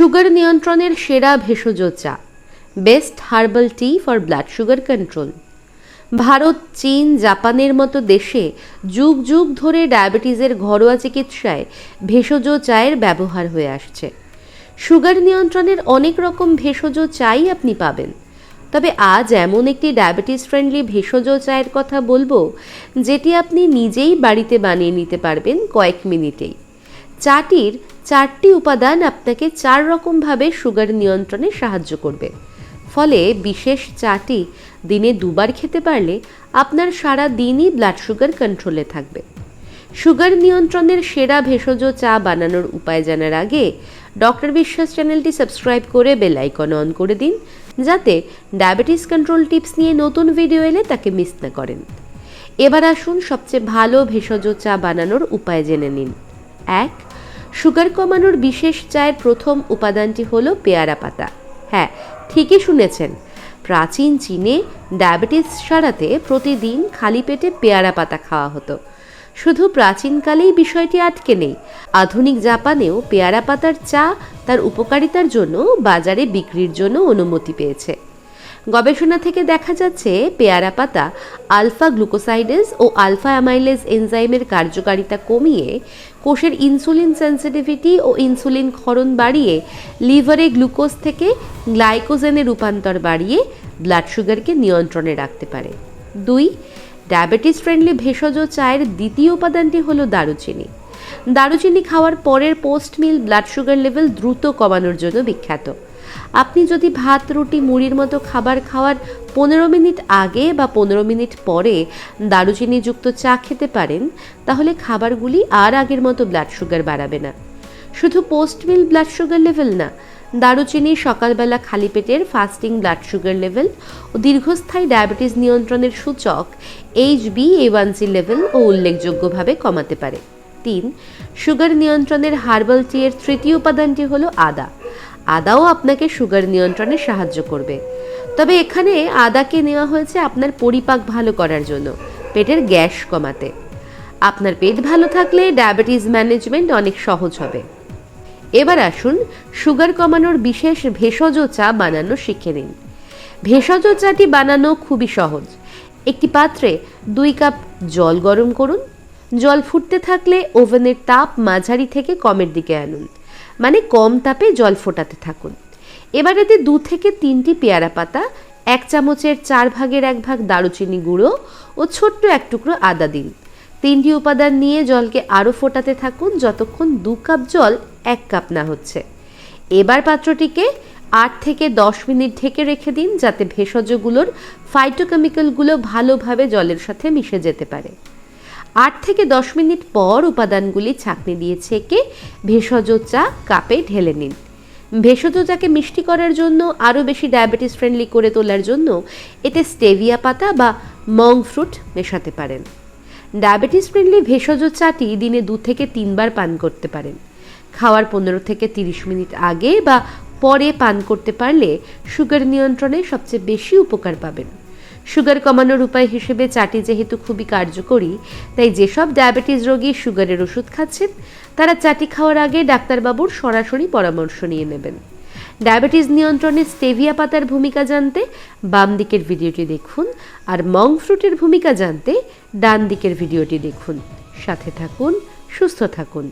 Sugar নিয়ন্ত্রণের সেরা ভেষজ চা। Best herbal tea for blood sugar control Bharat, চীন, জাপানের মতো দেশে যুগ যুগ ধরে ডায়াবেটিসের ঘরোয়া চিকিৎসায় ভেষজ চায়ের ব্যবহার হয়ে আসছে। সুগার নিয়ন্ত্রণের অনেক রকম ভেষজ চাই আপনি পাবেন। তবে আজ এমন একটি ডায়াবেটিস ফ্রেন্ডলি ভেষজ চায়ের কথা বলব, যেটি আপনি নিজেই বাড়িতে বানিয়ে নিতে পারবেন কয়েক মিনিটেই। চাটির চারটি উপাদান আপনাকে চার রকমভাবে সুগার নিয়ন্ত্রণে সাহায্য করবে। ফলে বিশেষ চাটি দিনে দুবার খেতে পারলে আপনার সারা দিনই ব্লাড সুগার কন্ট্রোলে থাকবে। সুগার নিয়ন্ত্রণের সেরা ভেষজ চা বানানোর উপায় জানার আগে ডক্টর বিশ্বাস চ্যানেলটি সাবস্ক্রাইব করে বেল আইকন অন করে দিন, যাতে ডায়াবেটিস কন্ট্রোল টিপস নিয়ে নতুন ভিডিও এলে তাকে মিস না করেন। এবার আসুন সবচেয়ে ভালো ভেষজ চা বানানোর উপায় জেনে নিন। এক, সুগার কমানোর বিশেষ চায়ের প্রথম উপাদানটি হলো পেয়ারা পাতা। হ্যাঁ ঠিকই শুনেছেন। প্রাচীন চীনে ডায়াবেটিস সারাতে প্রতিদিন খালি পেটে পেয়ারা পাতা খাওয়া হতো। শুধু প্রাচীনকালেই বিষয়টি আটকে নেই। আধুনিক জাপানেও পেয়ারা পাতার চা তার উপকারিতার জন্য বাজারে বিক্রির জন্য অনুমতি পেয়েছে। গবেষণা থেকে দেখা যাচ্ছে পেয়ারা পাতা, আলফা গ্লুকোসাইডেস ও আলফা অ্যামাইলেজ এনজাইমের কার্যকারিতা কমিয়ে কোষের ইনসুলিন সেন্সিটিভিটি ও ইনসুলিন ক্ষরণ বাড়িয়ে লিভারে গ্লুকোজ থেকে গ্লাইকোজেনে রূপান্তর বাড়িয়ে ব্লাড সুগারকে নিয়ন্ত্রণে রাখতে পারে। দুই, ডায়াবেটিস ফ্রেন্ডলি ভেষজ চায়ের দ্বিতীয় উপাদানটি হলো দারুচিনি। দারুচিনি খাওয়ার পরের post meal blood sugar level দ্রুত কমানোর জন্য বিখ্যাত। আপনি যদি ভাত, রুটি, মুড়ির মতো খাবার খাওয়ার পনেরো মিনিট আগে বা পনেরো মিনিট পরে দারুচিনিযুক্ত চা খেতে পারেন, তাহলে খাবারগুলি আর আগের মতো ব্লাড সুগার বাড়াবে না। শুধু post meal blood sugar level না, দারুচিনি সকালবেলা খালি পেটের ফাস্টিং ব্লাড সুগার লেভেল ও দীর্ঘস্থায়ী ডায়াবেটিস নিয়ন্ত্রণের সূচক H B A one C level ও উল্লেখযোগ্যভাবে কমাতে পারে। তিন, সুগার নিয়ন্ত্রণের হার্বাল টি এর তৃতীয় উপাদানটি হলো আদা। আদাও আপনাকে সুগার নিয়ন্ত্রণে সাহায্য করবে। তবে এখানে আদাকে নেওয়া হয়েছে আপনার পরিপাক ভালো করার জন্য, পেটের গ্যাস কমাতে। আপনার পেট ভালো থাকলে ডায়াবেটিস ম্যানেজমেন্ট অনেক সহজ হবে। এবার আসুন সুগার কমানোর বিশেষ ভেষজ চা বানানো শিখে নিন। ভেষজ চাটি বানানো খুবই সহজ। একটি পাত্রে দুই কাপ জল গরম করুন জল ফুটতে থাকলে ওভেনের তাপ মাঝারি থেকে কমের দিকে আনুন। মানে কম তাপে জল ফোটাতে থাকুন। এবার এতে দু থেকে তিনটি পেয়ারা পাতা, এক চামচের চার ভাগের এক ভাগ দারুচিনি গুঁড়ো ও ছোট্ট এক টুকরো আদা দিন। তিনটি উপাদান নিয়ে জলকে আরও ফোটাতে থাকুন যতক্ষণ দু কাপ জল এক কাপ না হচ্ছে। এবার পাত্রটিকে আট থেকে দশ মিনিট ঢেকে রেখে দিন যাতে ভেষজগুলোর ফাইটোকেমিক্যালগুলো ভালোভাবে জলের সাথে মিশে যেতে পারে। আট থেকে দশ মিনিট পর উপাদানগুলি ছাঁকনি দিয়ে ছেঁকে ভেষজ চা, কাপে ঢেলে নিন। ভেষজ চাকে মিষ্টি করার জন্য আরও বেশি ডায়াবেটিস ফ্রেন্ডলি করে তোলার জন্য এতে স্টেভিয়া পাতা বা মং ফ্রুট মেশাতে পারেন। ডায়াবেটিস ফ্রেন্ডলি ভেষজ চাটি দিনে দু থেকে তিনবার পান করতে পারেন। খাওয়ার পনেরো থেকে তিরিশ মিনিট আগে বা পরে পান করতে পারলে সুগার নিয়ন্ত্রণে সবচেয়ে বেশি উপকার পাবেন। সুগার কমানোর উপায় হিসেবে চাটি যেহেতু খুবই কার্যকরী, তাই যেসব ডায়াবেটিস রোগী সুগারের ওষুধ খাচ্ছেন, তারা চাটি খাওয়ার আগে ডাক্তারবাবুর সরাসরি পরামর্শ নিয়ে নেবেন। ডায়াবেটিস নিয়ন্ত্রণে স্টেভিয়া পাতার ভূমিকা জানতে বাম দিকের ভিডিওটি দেখুন আর মং ফ্রুটের ভূমিকা জানতে ডান দিকের ভিডিওটি দেখুন। সাথে থাকুন, সুস্থ থাকুন।